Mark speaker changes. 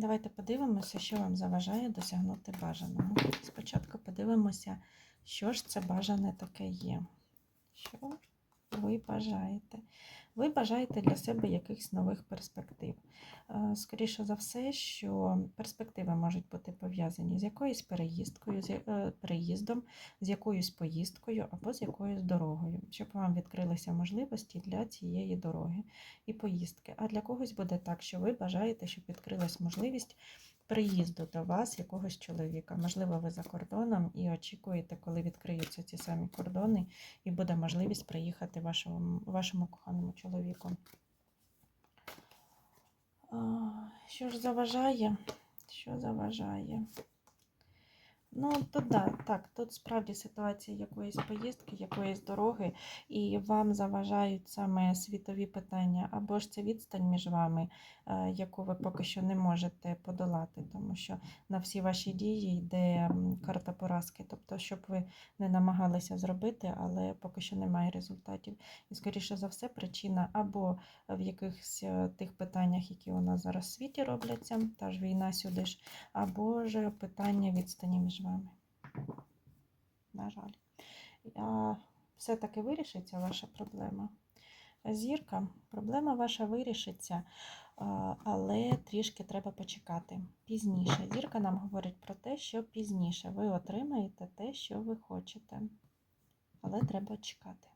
Speaker 1: Давайте подивимося, що вам заважає досягнути бажаного. Спочатку подивимося, що ж це бажане таке є. Що ви бажаєте? Ви бажаєте для себе якихось нових перспектив. Е, Скоріше за все, що перспективи можуть бути пов'язані з якоюсь переїздкою, з е, переїздом, з якоюсь поїздкою або з якоюсь дорогою, щоб вам відкрилися можливості для цієї дороги і поїздки. А для когось буде так, що ви бажаєте, щоб відкрилась можливість приїзду до вас якогось чоловіка. Можливо, ви за кордоном і очікуєте, коли відкриються ці самі кордони, і буде можливість приїхати вашому, вашому коханому чоловіку. Що ж заважає? Що заважає? Ну, тут да, так, тут справді ситуація якоїсь поїздки, якоїсь дороги, і вам заважають саме світові питання, або ж це відстань між вами, е, яку ви поки що не можете подолати, тому що на всі ваші дії йде карта поразки. Тобто, щоб ви не намагалися зробити, але поки що немає результатів. І, скоріше за все, причина або в якихось е, тих питаннях, які у нас зараз в світі робляться, та ж війна сюди ж, або ж питання відстані між вами. На жаль. Все-таки вирішиться ваша проблема. Зірка, проблема ваша вирішиться, але трішки треба почекати. Пізніше. Зірка нам говорить про те, що пізніше ви отримаєте те, що ви хочете. Але треба чекати.